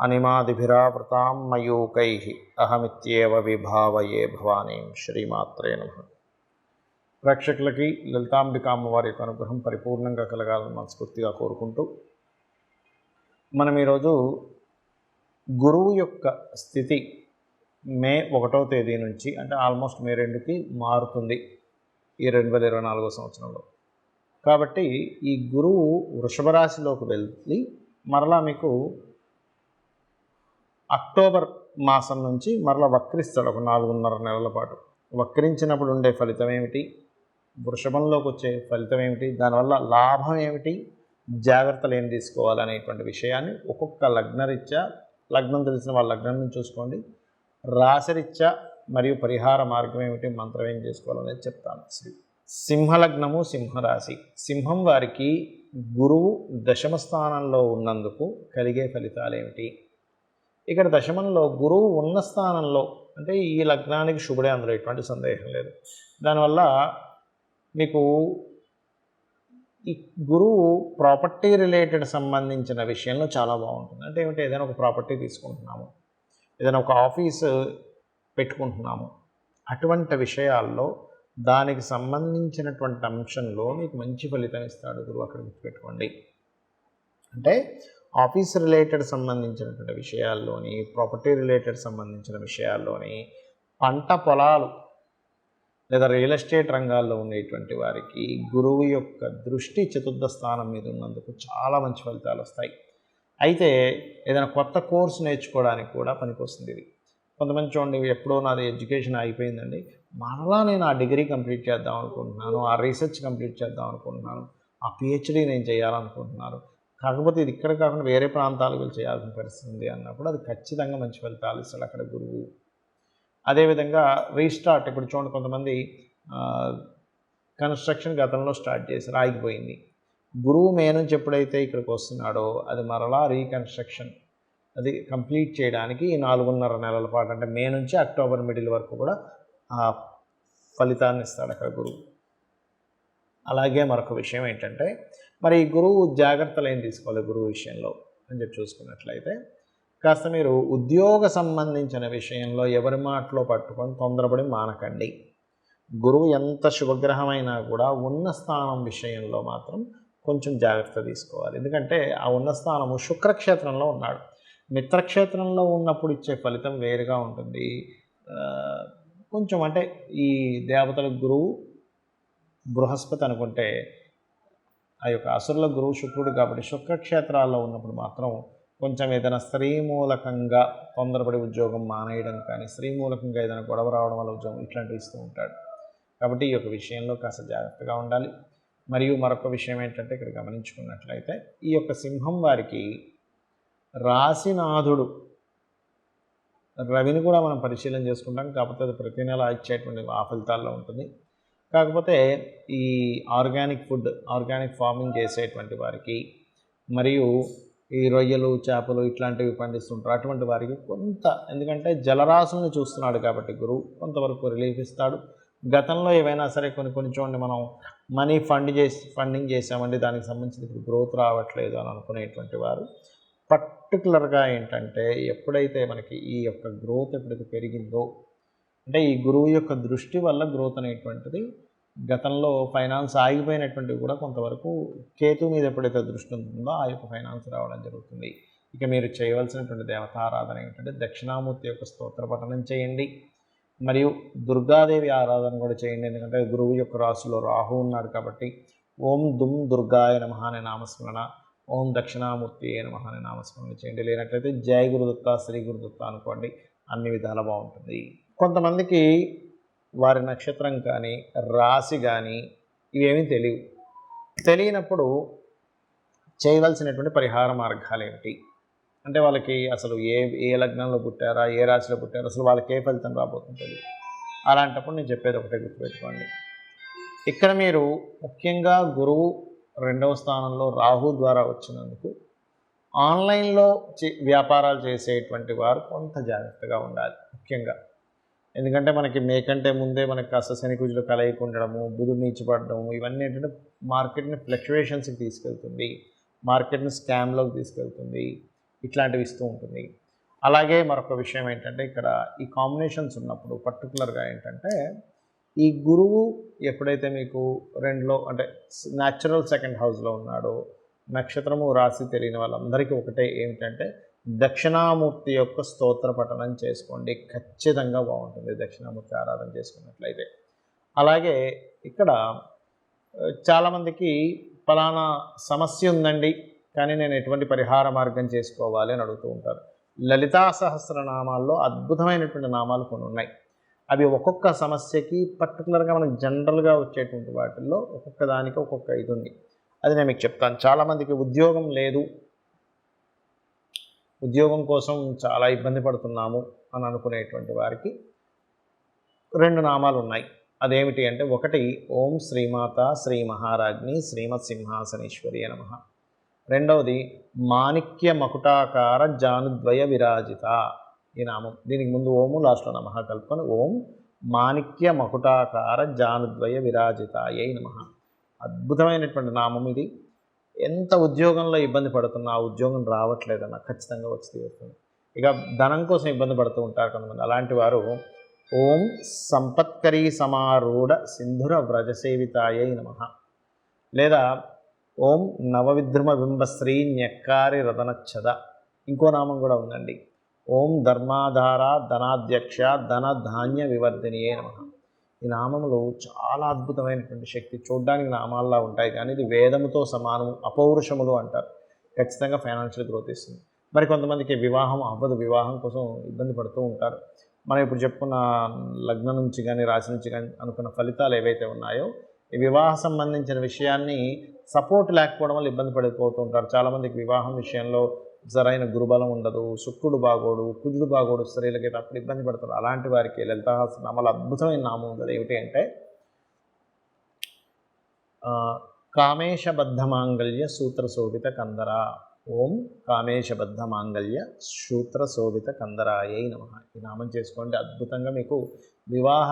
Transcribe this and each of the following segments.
అనిమాదిభిరావృతాం మయూకై అహమిత్యేవ విభావయే భవానీం శ్రీమాత్రే నమ. ప్రేక్షకులకి లలితాంబిక అమ్మవారి యొక్క అనుగ్రహం పరిపూర్ణంగా కలగాలని మనస్ఫూర్తిగా కోరుకుంటూ మనం ఈరోజు గురువు యొక్క స్థితి మే ఒకటో తేదీ నుంచి అంటే ఆల్మోస్ట్ మే రెండుకి మారుతుంది ఈ రెండు వేల ఇరవై నాలుగో సంవత్సరంలో. కాబట్టి ఈ గురువు వృషభ రాశిలోకి వెళ్ళి మరలా మీకు అక్టోబర్ మాసం నుంచి మరలా వక్రిస్తాడు ఒక నాలుగున్నర నెలల పాటు. వక్రించినప్పుడు ఉండే ఫలితం ఏమిటి? వృషభంలోకి వచ్చే ఫలితం ఏమిటి? దానివల్ల లాభం ఏమిటి? జాగ్రత్తలు ఏం తీసుకోవాలనేటువంటి విషయాన్ని ఒక్కొక్క లగ్నరీత్యా లగ్నం తెలిసిన వాళ్ళ లగ్నం నుంచి చూసుకోండి. రాశరీత్యా మరియు పరిహార మార్గం ఏమిటి? మంత్రం ఏం చేసుకోవాలనేది చెప్తాను. శ్రీ సింహలగ్నము సింహరాశి. సింహం వారికి గురువు దశమ స్థానంలో ఉన్నందుకు కలిగే ఫలితాలు ఏమిటి? ఇక్కడ దశమంలో గురువు ఉన్న స్థానంలో అంటే ఈ లగ్నానికి శుభుడే అందులో ఎటువంటి సందేహం లేదు. దానివల్ల మీకు ఈ గురువు ప్రాపర్టీ రిలేటెడ్ సంబంధించిన విషయంలో చాలా బాగుంటుంది. అంటే ఏమిటి? ఏదైనా ఒక ప్రాపర్టీ తీసుకుంటున్నాము ఏదైనా ఒక ఆఫీస్ పెట్టుకుంటున్నాము. అటువంటి విషయాల్లో దానికి సంబంధించినటువంటి అంశంలో మీకు మంచి ఫలితం ఇస్తాడు గురువు అక్కడ గుర్తుపెట్టుకోండి. అంటే ఆఫీస్ రిలేటెడ్ సంబంధించినటువంటి విషయాల్లోని ప్రాపర్టీ రిలేటెడ్ సంబంధించిన విషయాల్లోని పంట పొలాలు లేదా రియల్ ఎస్టేట్ రంగాల్లో ఉండేటువంటి వారికి గురువు యొక్క దృష్టి చతుర్థ స్థానం మీద ఉన్నందుకు చాలా మంచి ఫలితాలు వస్తాయి. అయితే ఏదైనా కొత్త కోర్సు నేర్చుకోవడానికి కూడా పనికొస్తుంది ఇది. కొంతమంది చూడండి ఎప్పుడో నాది ఎడ్యుకేషన్ అయిపోయిందండి. మరలా నేను ఆ డిగ్రీ కంప్లీట్ చేద్దాం అనుకుంటున్నాను ఆ రీసెర్చ్ కంప్లీట్ చేద్దాం అనుకుంటున్నాను ఆ పిహెచ్డీ నేను చేయాలనుకుంటున్నాను. కాకపోతే ఇది ఇక్కడ కాకుండా వేరే ప్రాంతాలకు వెళ్ళి చేయాల్సిన పరిస్థితి ఉంది అన్నప్పుడు అది ఖచ్చితంగా మంచి ఫలితాలు ఇస్తాడు అక్కడ గురువు. అదేవిధంగా రీస్టార్ట్ ఇప్పుడు చూడండి కొంతమంది కన్స్ట్రక్షన్ గతంలో స్టార్ట్ చేశారు ఆగిపోయింది గురువు మే నుంచి ఎప్పుడైతే ఇక్కడికి వస్తున్నాడో అది మరలా రీకన్స్ట్రక్షన్ అది కంప్లీట్ చేయడానికి ఈ నాలుగున్నర నెలల పాటు అంటే మే నుంచి అక్టోబర్ మిడిల్ వరకు కూడా ఆ ఫలితాన్ని ఇస్తాడు అక్కడ గురువు. అలాగే మరొక విషయం ఏంటంటే మరి గురువు జాగ్రత్తలు ఏం తీసుకోవాలి గురువు విషయంలో అని చెప్పి చూసుకున్నట్లయితే కాస్త మీరు ఉద్యోగ సంబంధించిన విషయంలో ఎవరి మాటలో పట్టుకొని తొందరపడి మానకండి. గురువు ఎంత శుభగ్రహమైనా కూడా ఉన్న స్థానం విషయంలో మాత్రం కొంచెం జాగ్రత్త తీసుకోవాలి. ఎందుకంటే ఆ ఉన్న స్థానము శుక్రక్షేత్రంలో ఉన్నాడు. మిత్రక్షేత్రంలో ఉన్నప్పుడు ఇచ్చే ఫలితం వేరుగా ఉంటుంది. కొంచెం అంటే ఈ దేవతల గురువు బృహస్పతి అనుకుంటే ఆ యొక్క అసురుల గురువు శుక్రుడు కాబట్టి శుక్రక్షేత్రాల్లో ఉన్నప్పుడు మాత్రం కొంచెం ఏదైనా స్త్రీ మూలకంగా తొందరపడి ఉద్యోగం మానేయడం కానీ స్త్రీ మూలకంగా ఏదైనా గొడవ రావడం వల్ల ఉద్యోగం ఇట్లాంటివి ఇస్తూ ఉంటాడు. కాబట్టి ఈ యొక్క విషయంలో కాస్త జాగ్రత్తగా ఉండాలి. మరియు మరొక విషయం ఏంటంటే ఇక్కడ గమనించుకున్నట్లయితే ఈ యొక్క సింహం వారికి రాశినాథుడు రవిని కూడా మనం పరిశీలన చేసుకుంటాం. కాకపోతే అది ప్రతి నెల ఇచ్చేటువంటి ఆ ఫలితాల్లో ఉంటుంది. కాకపోతే ఈ ఆర్గానిక్ ఫుడ్ ఆర్గానిక్ ఫార్మింగ్ చేసేటువంటి వారికి మరియు ఈ రొయ్యలు చేపలు ఇట్లాంటివి పండిస్తుంటారు. అటువంటి వారికి కొంత ఎందుకంటే జలరాశులను చూస్తున్నాడు కాబట్టి గురువు కొంతవరకు రిలీఫ్ ఇస్తాడు. గతంలో ఏవైనా సరే కొన్ని కొన్ని చూడండి మనం మనీ ఫండ్ చేసి ఫండింగ్ చేసామండి దానికి సంబంధించి ఇప్పుడు గ్రోత్ రావట్లేదు అని అనుకునేటువంటి వారు. పర్టికులర్గా ఏంటంటే ఎప్పుడైతే మనకి ఈ యొక్క గ్రోత్ ఎప్పుడైతే పెరిగిందో అంటే ఈ గురువు యొక్క దృష్టి వల్ల గ్రోత్ అనేటువంటిది గతంలో ఫైనాన్స్ ఆగిపోయినటువంటివి కూడా కొంతవరకు కేతు మీద ఎప్పుడైతే దృష్టి ఉంటుందో ఆ యొక్క ఫైనాన్స్ రావడం జరుగుతుంది. ఇక మీరు చేయవలసినటువంటి దేవతారాధన ఏమిటంటే దక్షిణామూర్తి యొక్క స్తోత్ర పఠనం చేయండి. మరియు దుర్గాదేవి ఆరాధన కూడా చేయండి. ఎందుకంటే గురువు యొక్క రాశిలో రాహు ఉన్నాడు కాబట్టి ఓం దుమ్ దుర్గాయ నమ అనే నామస్మరణ ఓం దక్షిణామూర్తి నమ అనే నామస్మరణ చేయండి. లేనట్లయితే జయ గురుదత్త శ్రీ గురుదత్త అనుకోండి. అన్ని విధాలు బాగుంటుంది. కొంతమందికి వారి నక్షత్రం కానీ రాశి కానీ ఇవేమీ తెలియవు. తెలియనప్పుడు చేయవలసినటువంటి పరిహార మార్గాలు ఏమిటి? అంటే వాళ్ళకి అసలు ఏ ఏ లగ్నంలో పుట్టారా ఏ రాశిలో పుట్టారా అసలు వాళ్ళకి ఏ ఫలితం రాబోతుంది తెలియదు. అలాంటప్పుడు నేను చెప్పేది ఒకటే గుర్తుపెట్టుకోండి. ఇక్కడ మీరు ముఖ్యంగా గురువు రెండవ స్థానంలో రాహు ద్వారా వచ్చినందుకు ఆన్లైన్లో చే- వ్యాపారాలు చేసేటువంటి వారు కొంత జాగ్రత్తగా ఉండాలి ముఖ్యంగా. ఎందుకంటే మనకి మేకంటే ముందే మనకి కాస్త శనికుజులు కలయిక ఉండడము బుధుడు నీచిపడడం ఇవన్నీ ఏంటంటే మార్కెట్ని ఫ్లక్చువేషన్స్కి తీసుకెళ్తుంది. మార్కెట్ని స్కామ్లోకి తీసుకెళ్తుంది. ఇట్లాంటివి ఇస్తూ ఉంటుంది. అలాగే మరొక విషయం ఏంటంటే ఇక్కడ ఈ కాంబినేషన్స్ ఉన్నప్పుడు పర్టికులర్గా ఏంటంటే ఈ గురువు ఎప్పుడైతే మీకు రెండులో అంటే న్యాచురల్ సెకండ్ హౌస్లో ఉన్నాడో నక్షత్రము రాశి తెలియని వాళ్ళందరికీ ఒకటే ఏమిటంటే దక్షిణామూర్తి యొక్క స్తోత్ర పఠనం చేసుకోండి. ఖచ్చితంగా బాగుంటుంది దక్షిణామూర్తి ఆరాధన చేసుకున్నట్లయితే. అలాగే ఇక్కడ చాలామందికి ఫలానా సమస్య ఉందండి కానీ నేను ఎటువంటి పరిహార మార్గం చేసుకోవాలి అని అడుగుతూ ఉంటారు. లలితా సహస్రనామాల్లో అద్భుతమైనటువంటి నామాలు కొన్ని ఉన్నాయి. అవి ఒక్కొక్క సమస్యకి పర్టికులర్గా మనకు జనరల్గా వచ్చేటువంటి వాటిల్లో ఒక్కొక్క దానికి ఒక్కొక్క ఇది ఉంది. అది నేను మీకు చెప్తాను. చాలామందికి ఉద్యోగం లేదు ఉద్యోగం కోసం చాలా ఇబ్బంది పడుతున్నాము అని అనుకునేటువంటి వారికి రెండు నామాలు ఉన్నాయి. అదేమిటి అంటే ఒకటి ఓం శ్రీమాత శ్రీ మహారాజ్ని శ్రీమత్ సింహాసనేశ్వరి నమ. రెండవది మాణిక్య మకుటాకార జానుద్వయ విరాజిత ఈ నామం. దీనికి ముందు ఓము లాస్ట్లో నమ కల్పన ఓం మాణిక్య మకుటాకార జానుద్వయ విరాజిత ఏ నమ. అద్భుతమైనటువంటి నామం ఇది. ఎంత ఉద్యోగంలో ఇబ్బంది పడుతున్నా ఆ ఉద్యోగం రావట్లేదన్న ఖచ్చితంగా వచ్చి తీరుతుంది. ఇక ధనం కోసం ఇబ్బంది పడుతూ ఉంటారు కొంతమంది. అలాంటి వారు ఓం సంపత్కరీ సమారూఢ సింధుర వ్రజసేవితాయై నమ. లేదా ఓం నవవిద్రుమ బింబశ్రీ న్యక్కారి రతనచ్చద ఇంకో నామం కూడా ఉందండి. ఓం ధర్మాధార ధనాధ్యక్ష ధన ధాన్య వివర్ధినియే నమ. ఈ నామంలో చాలా అద్భుతమైనటువంటి శక్తి చూడ్డానికి నామాల్లా ఉంటాయి. కానీ ఇది వేదముతో సమానం అపౌరుషములు అంటారు. ఖచ్చితంగా ఫైనాన్షియల్ గ్రోత్ ఇస్తుంది. మరి కొంతమందికి వివాహం అవ్వదు. వివాహం కోసం ఇబ్బంది పడుతూ ఉంటారు. మనం ఇప్పుడు చెప్పుకున్న లగ్నం నుంచి కానీ రాశి నుంచి కానీ అనుకున్న ఫలితాలు ఏవైతే ఉన్నాయో ఈ వివాహ సంబంధించిన విషయాన్ని సపోర్ట్ లేకపోవడం వల్ల ఇబ్బంది పడిపోతూ ఉంటారు. చాలామందికి వివాహం విషయంలో సరైన గురుబలం ఉండదు శుక్రుడు బాగోడు కుజుడు బాగోడు స్త్రీలకి అప్పుడు ఇబ్బంది పడతారు. అలాంటి వారికి లలితాసనామాల అద్భుతమైన నామం ఉంది ఏమిటి అంటే కామేశబద్ధ మాంగళ్య సూత్ర శోభిత కందర. ఓం కామేశబద్ధ మాంగళ్య సూత్ర శోభిత కందరాయై నమ. ఈ నామం చేసుకోండి. అద్భుతంగా మీకు వివాహ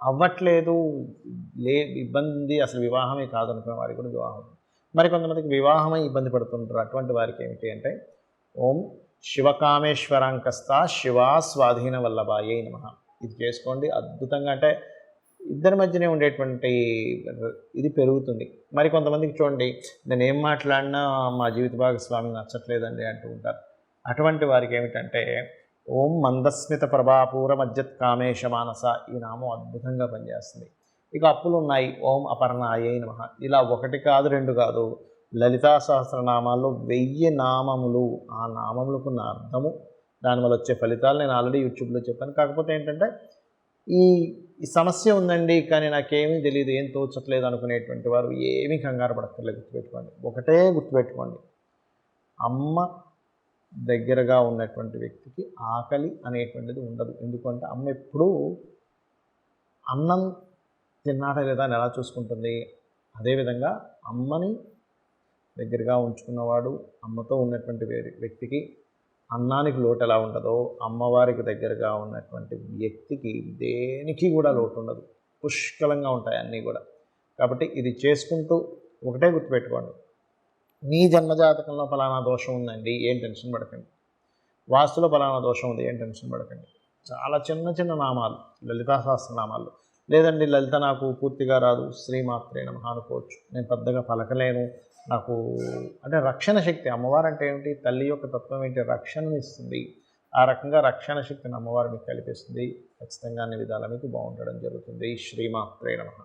అవ్వట్లేదు. లే ఇబ్బంది అసలు వివాహమే కాదనుకునే వారికి కూడా వివాహం మరి కొంతమందికి వివాహమై ఇబ్బంది పడుతుంటారు. అటువంటి వారికి ఏమిటి అంటే ఓం శివకామేశ్వరాంకస్త శివా స్వాధీన వల్లభాయే నమ. ఇది చేసుకోండి. అద్భుతంగా అంటే ఇద్దరి మధ్యనే ఉండేటువంటి ఇది పెరుగుతుంది. మరి కొంతమందికి చూడండి నేను ఏం మాట్లాడినా మా జీవిత భాగస్వామి నచ్చట్లేదండి అంటూ ఉంటారు. అటువంటి వారికి ఏమిటంటే ఓం మందస్మిత ప్రభాపూర మధ్యత్ కామేశ మానస ఈ నామం అద్భుతంగా పనిచేస్తుంది. ఇక అప్పులు ఉన్నాయి. ఓం అపర్ణాయై నమ. ఇలా ఒకటి కాదు రెండు కాదు. లలితా సహస్రనామాల్లో వెయ్యి నామములు. ఆ నామములకు నా అర్థము. దానివల్ల వచ్చే ఫలితాలు నేను ఆల్రెడీ యూట్యూబ్లో చెప్పాను. కాకపోతే ఏంటంటే ఈ ఈ సమస్య ఉందండి కానీ నాకేమీ తెలియదు ఏం తోచట్లేదు అనుకునేటువంటి వారు ఏమీ కంగారు పడక్కర్లేదు. గుర్తుపెట్టుకోండి. ఒకటే గుర్తుపెట్టుకోండి. అమ్మ దగ్గరగా ఉన్నటువంటి వ్యక్తికి ఆకలి అనేటువంటిది ఉండదు. ఎందుకంటే అమ్మ ఎప్పుడూ అన్నం తిన్నాడా లేదా ఎలా చూసుకుంటుంది? అదేవిధంగా అమ్మని దగ్గరగా ఉంచుకున్నవాడు అమ్మతో ఉన్నటువంటి వ్యక్తికి అన్నానికి లోటు ఎలా ఉండదో అమ్మవారికి దగ్గరగా ఉన్నటువంటి వ్యక్తికి దేనికి కూడా లోటు ఉండదు. పుష్కలంగా ఉంటాయి అన్నీ కూడా. కాబట్టి ఇది చేసుకుంటూ ఒకటే గుర్తుపెట్టుకోండి. మీ జన్మజాతకంలో ఫలానా దోషం ఉందండి ఏం టెన్షన్ పడకండి. వాస్తులో ఫలానా దోషం ఉంది ఏం టెన్షన్ పడకండి. చాలా చిన్న చిన్న నామాలు లలితా సహస్రనామాలు లేదండి లలిత నాకు పూర్తిగా రాదు. శ్రీమాత్రే నమ అనుకోవచ్చు. నేను పెద్దగా పలకలేను. నాకు అంటే రక్షణ శక్తి అమ్మవారు అంటే ఏమిటి? తల్లి యొక్క తత్వం ఏంటి? రక్షణను ఇస్తుంది. ఆ రకంగా రక్షణ శక్తిని అమ్మవారు మీకు కల్పిస్తుంది. ఖచ్చితంగా అన్ని విధాల మీకు బాగుండడం జరుగుతుంది. శ్రీమాత్రే నమ.